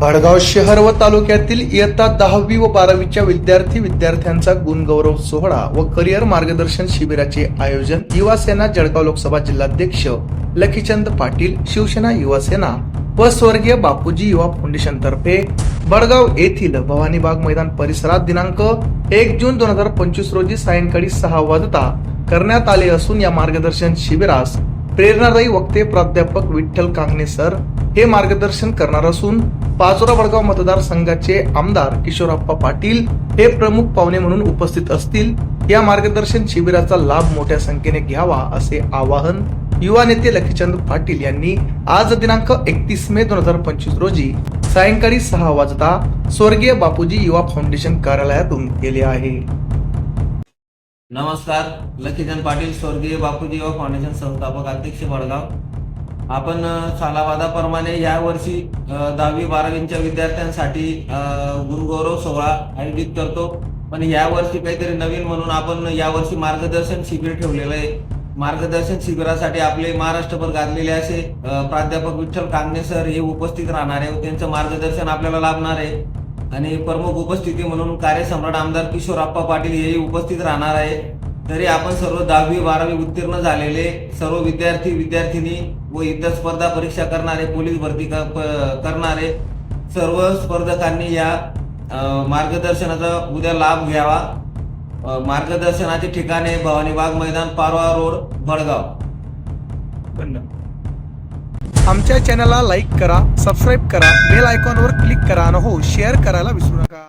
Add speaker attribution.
Speaker 1: भडगाव शहर व तालुक्यातील इयत्ता दहावी व बारावीच्या विद्यार्थी विद्यार्थ्यांचा गुणगौरव सोहळा व करिअर मार्गदर्शन शिबिराचे आयोजन युवासेना जळगाव लोकसभा जिल्हाध्यक्ष लखीचंद पाटील शिवसेना युवासेना व स्वर्गीय बापूजी युवा फाउंडेशन तर्फे बडगाव येथील भवानीबाग मैदान परिसरात दिनांक एक जून दोन हजार पंचवीस रोजी सायंकाळी सहा वाजता करण्यात आले असून या मार्गदर्शन शिबिरास प्रेरणादायी वक्ते प्राध्यापक विठ्ठल कांगणे सर हे मार्गदर्शन करणार असून पाचोरा वडगाव मतदारसंघाचे आमदार किशोरप्पा पाटील हे प्रमुख पाहुणे म्हणून उपस्थित असतील. या मार्गदर्शन शिबिराचा लाभ मोठ्या संख्येने घ्यावा असे आवाहन युवा नेते लखीचंद पाटील यांनी आज दिनांक एकतीस मे दोन हजार पंचवीस रोजी सायंकाळी सहा वाजता स्वर्गीय बापूजी युवा फाउंडेशन कार्यालयातून केले आहे.
Speaker 2: नमस्कार लखीचंद पाटील स्वर्गीय बापूजी युवा फाउंडेशन संस्थापक अध्यक्ष वडगाव. आपण सालावादाप्रमाणे या वर्षी दहावी बारावीच्या विद्यार्थ्यांसाठी गुरुगौरव सोहळा आयोजित करतो. पण या वर्षी काहीतरी नवीन म्हणून आपण या वर्षी मार्गदर्शन शिबिर ठेवलेलं आहे. मार्गदर्शन शिबिरासाठी आपले महाराष्ट्रभर गाजलेले असे प्राध्यापक विठ्ठल कांगणे सर हे उपस्थित राहणार आहे. त्यांचं मार्गदर्शन आपल्याला लाभणार आहे. आणि प्रमुख उपस्थिती म्हणून कार्यसम्राट आमदार किशोर आप्पा पाटील हेही उपस्थित राहणार आहे. तरी आपण सर्व दहावी बारावी उत्तीर्ण झालेले सर्व विद्यार्थी विद्यार्थिनी व इतर स्पर्धा परीक्षा करणारे पोलीस भरती करणारे सर्व स्पर्धकांनी या मार्गदर्शनाचा उद्या लाभ घ्यावा. मार्गदर्शनाचे ठिकाणे भवानीबाग मैदान पारवा रोड भडगाव.
Speaker 1: आमच्या चॅनलला लाईक करा सबस्क्राईब करा बेल आयकॉनवर क्लिक करा आणि हो शेअर करायला विसरू नका.